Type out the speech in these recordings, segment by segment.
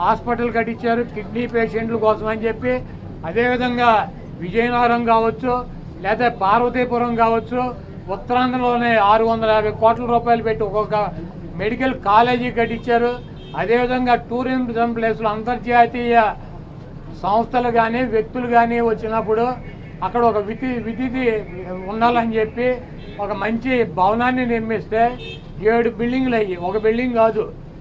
Hospital కట్టించారు kidney పేషెంట్ల కోసం అని చెప్పి. అదేవిధంగా విజయనగరం కావచ్చు లేదా పార్వతీపురం కావచ్చు ఉత్తరాంధ్రలోనే ఆరు వందల యాభై కోట్ల రూపాయలు పెట్టి ఒక్కొక్క మెడికల్ కాలేజీ కట్టించారు. అదేవిధంగా టూరిజం ప్లేసులు అంతర్జాతీయ సంస్థలు కానీ వ్యక్తులు కానీ వచ్చినప్పుడు అక్కడ ఒక విధి విధి ఉండాలని చెప్పి ఒక మంచి భవనాన్ని నిర్మిస్తే ఏడు బిల్డింగ్లు అయ్యి ఒక బిల్డింగ్ కాదు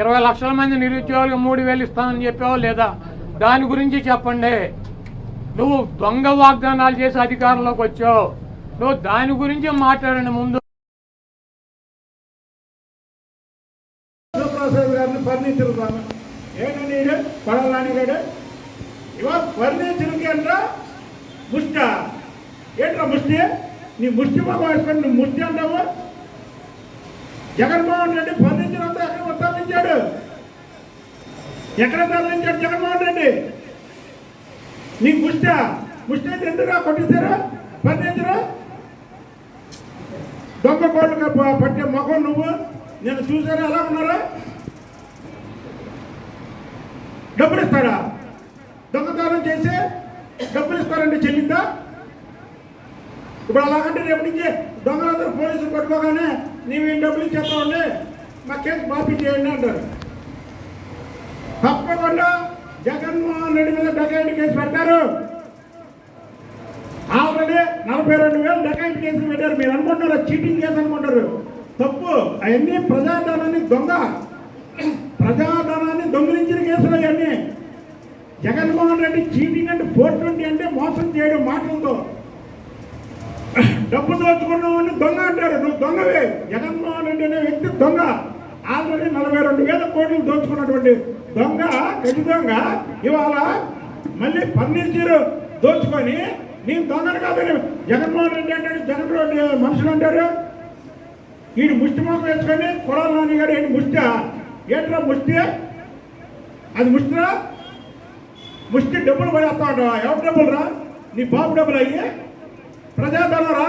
ఇరవై లక్షల మంది నిరుద్యోగులకు మూడు వేలు ఇస్తానని చెప్పావా లేదా? దాని గురించి చెప్పండి. నువ్వు దొంగ వాగ్దానాలు చేసి అధికారంలోకి వచ్చావు. నువ్వు దాని గురించి మాట్లాడండి ముందు. గారిని ఫర్నిచర్ నీ ముష్టి బాబు వేసుకొని ముష్టి అంటావు? జగన్మోహన్ రెడ్డి ఫర్నిచర్ అంతా ఎక్కడ తరలించాడు ఎక్కడ తరలించాడు జగన్మోహన్ రెడ్డి? నీ ముష్ట ముష్ట అయితే ఎందుకురా కొట్టేశారు? ఫర్నిచర్ దొంగ కోళ్ళు పట్టే మొఖం నువ్వు? నేను చూసారా ఎలా ఉన్నారా? డబ్బులు ఇస్తాడా? దొంగతనం చేసి డబ్బులు ఇస్తారండి చెల్లిందా? ఇప్పుడు అలాగంటే రేపు నుంచి దొంగలందరూ పోలీసులు పట్టుకోగానే నీవు ఈ డబ్బులు ఇచ్చేస్తామండి మా కేసు మాఫీ చేయండి అంటారు. తప్పకుండా జగన్మోహన్ రెడ్డి మీద డకాయిట్ కేసు పెట్టారు ఆల్రెడీ నలభై రెండు వేలు డకాయిట్ కేసులు పెట్టారు. మీరు అనుకుంటారు చీటింగ్ కేసు అనుకుంటారు తప్పు. అవన్నీ ప్రజాధనాన్ని దొంగ. ప్రజాధనాన్ని దొంగిలించిన కేసులు అవన్నీ. జగన్మోహన్ రెడ్డి చీటింగ్ అంటే ఫోర్ ట్వంటీ అంటే మోసం చేయడం మాటలతో. డబ్బు దోచుకున్నామని దొంగ అంటారు. నువ్వు దొంగవే. జగన్మోహన్ రెడ్డి అనే వ్యక్తి దొంగ. ఆల్రెడీ నలభై రెండు వేల కోట్లు దోచుకున్నటువంటి దొంగ గజ దొంగ ఇవాళ మళ్ళీ ఫర్నిచర్ దోచుకొని నేను దొంగను కాదని జగన్మోహన్ రెడ్డి అంటాడు జగన్ రెడ్డి మనుషులు అంటారు. ఈయన ముష్టి మొక్క వేసుకొని కురాల నాని గారు ఈయన ముష్టి. ఏంట్రా ముష్టి? అది ముష్టిరా? ముష్టి డబ్బులు పడేస్తా ఉంటావా? ఎవరి డబ్బులు రా నీ బాబు డబ్బులు అయ్యి. ప్రజాధనం రా.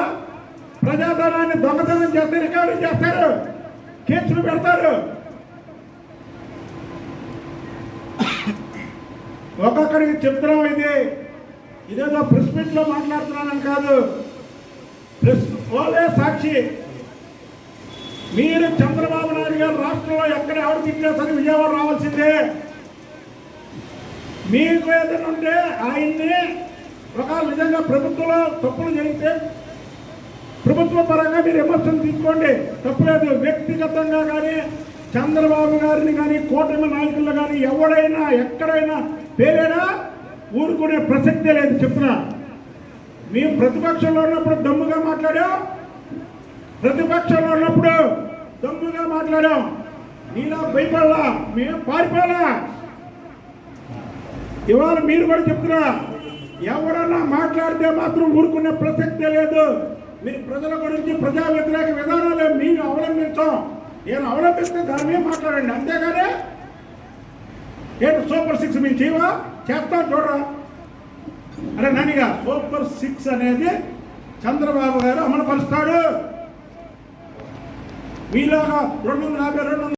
ప్రజాధనాన్ని దొంగతనం చేస్తే రికవరీ చేస్తారు. కేసులు పెడతారు. ఒక్కొక్కరికి చెప్తున్నాం ఇది. ఇదేదో ప్రెస్ మీట్లో మాట్లాడుతున్నానని కాదు. ప్రెస్ ఓలే సాక్షి. మీరు చంద్రబాబు నాయుడు గారు రాష్ట్రంలో ఎక్కడ ఎవరు తిట్టినా సరే విజయవాడ రావాల్సిందే. మీకు ఏదైనా ఉంటే ఆయన్ని ఒక నిజంగా ప్రభుత్వంలో తప్పులు జరిగితే ప్రభుత్వ పరంగా మీరు విమర్శలు తీసుకోండి. తప్పులేదు వ్యక్తిగతంగా కానీ చంద్రబాబు గారిని కానీ కూటమి నాయకులు కానీ ఎవడైనా ఎక్కడైనా పేరైనా? ఊరుకునే ప్రసక్తే లేదు. చెప్తున్నా. మేము ప్రతిపక్షంలో ఉన్నప్పుడు దమ్ముగా మాట్లాడాం. ప్రతిపక్షంలో ఉన్నప్పుడు దమ్ముగా మాట్లాడాం. నీలా భయపడలా. మేము పారిపోలా ఇవాళ మీరు కూడా చెప్తున్నా ఎవరన్నా మాట్లాడితే మాత్రం ఊరుకునే ప్రసక్తే లేదు. మీరు ప్రజల గురించి ప్రజా వ్యతిరేక విధానాలు మీరు అవలంబించాం. నేను అవలంబిస్తే దాని మీద మాట్లాడండి? అంతేగానే ఏంటి సూపర్ సిక్స్ మీ చేయవా చేస్తాం చూడరా. అరే నానిగా సూపర్ సిక్స్ అనేది చంద్రబాబు గారు అమలుపరుస్తాడు. మీలాగా రెండు వందల యాభై రెండు